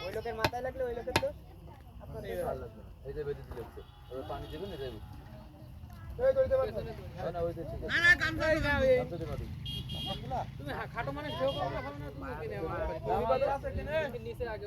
ওই লোকের মাথায় লাগলে ওই লোকের তো পানি দেবেন এটা খাটো মানে নিচে আগে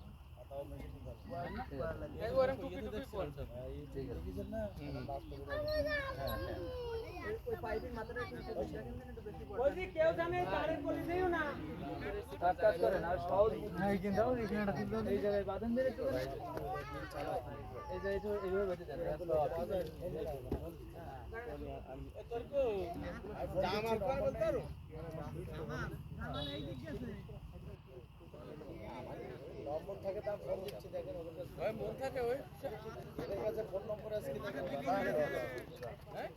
আমার পর বলতে পারো আমার এই দিক আছে থাকে তার ফোন দিচ্ছি দেখেন ওই মন থাকে ওই? কাছে ফোন নম্বর আছে কিনা হ্যাঁ?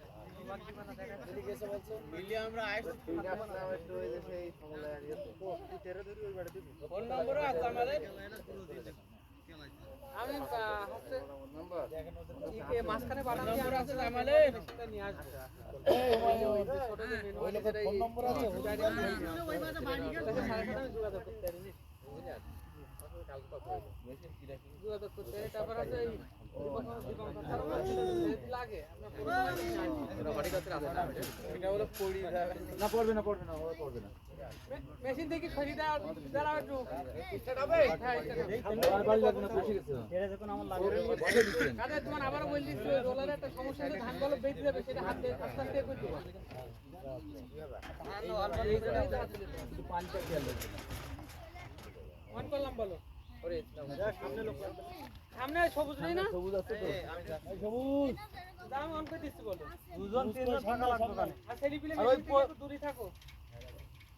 আমি না পড়বে না পড়বে না ও পড়বে না। মেশিন থেকে খরিদা দাঁড়াও একটু। বলে তোমার আবারও বল দিচ্ছি রোলারে একটা সমস্যা হলে ধানগুলো বেঁধে দেবে সেটা হাত দিয়ে আস্তে আস্তে করে দেবো। পানিটা খেয়াল রাখবেন অন করলাম বলো। সামনে সবুজ নেই না? সবুজ আছে তো। সবুজ। দাম অন করে দিচ্ছি বলো। দুজন তিনজন থাকা লাগবে কানে আর সেরি পিলে একটু দূরে থাকো।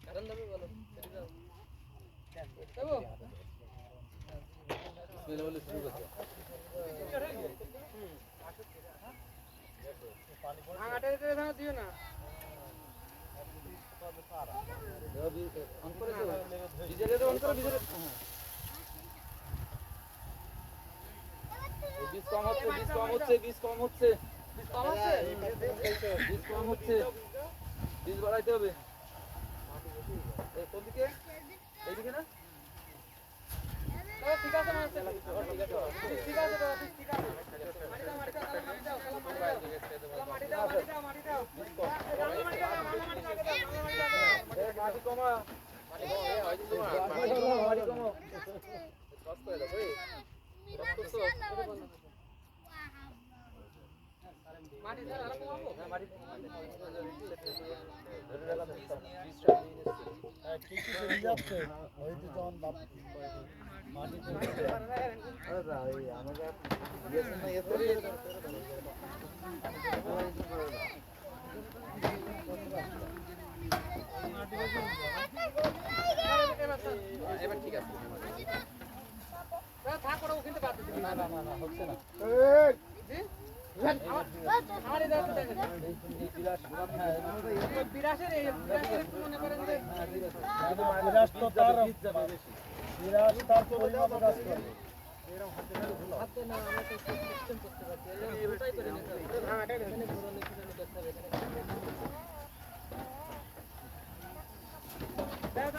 কারণ দামে বলো দেবো? স্মেল বলে শুরু ভাঙাটা দিও না। অন করে ডিজেলের অন করে বীজ কম হচ্ছে বীজ কম হচ্ছে বীজ কম হচ্ছে। কম আছে বীজ কম হচ্ছে বীজ বাড়াইতে হবে। এই কোন দিকে? এইদিকে না? তবে ঠিক আছে ঠিক আছে। তো ঠিক আছে মাটি দাও মাটি দাও মাটি এবার ঠিক আছে ওখানে বাদ না, হচ্ছে না।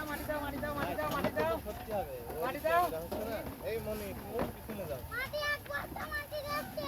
মাটি দাও মাটি দাও মাটি দাও মাটি দাও মাটি দাও এই মনে পিছনে যাও? মাটি একবার তো মাটি যাচ্ছে।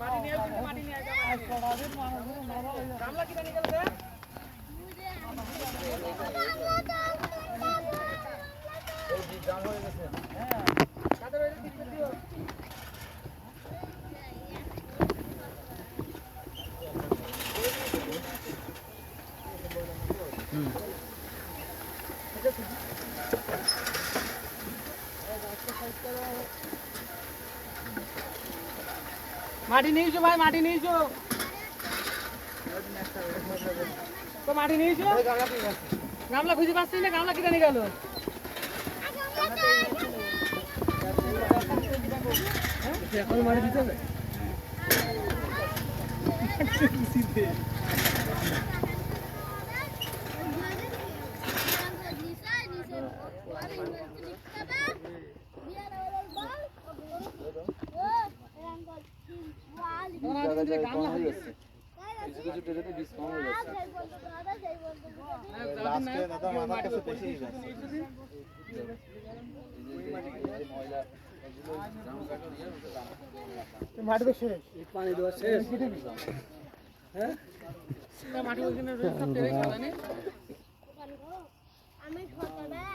মাটি নিয়ে কিন্তু মাটি নিয়ে আয়, মাটি নিয়ে। গামলা কিনে নিয়ে গেলে দে। কাদের ওই দিকে দিও মাটি নিয়েছো ভাই, মাটি নিয়েছো। তো মাটি নিয়েছো? গামলা খুঁজে পাচ্ছি না? গামলা কিনে গেল। এখন মাটি হবে তখন আর কিন্তু গামলা হয়ে গেছে কিছু কিছু ট্রেতে ডিসকাউন্ট হয়ে যাচ্ছে লাস্টে দাদা মাথার কাছে বেশি গেছে এই যে এই যে ময়লা এগুলো জাম কাটা দিয়ে ওটা দাম মাটি তো শেষ পানি দেওয়া শেষ মাটি ওইখানে রয়েছে সব টেরে খাওয়া নেই আমি ছোটবেলায়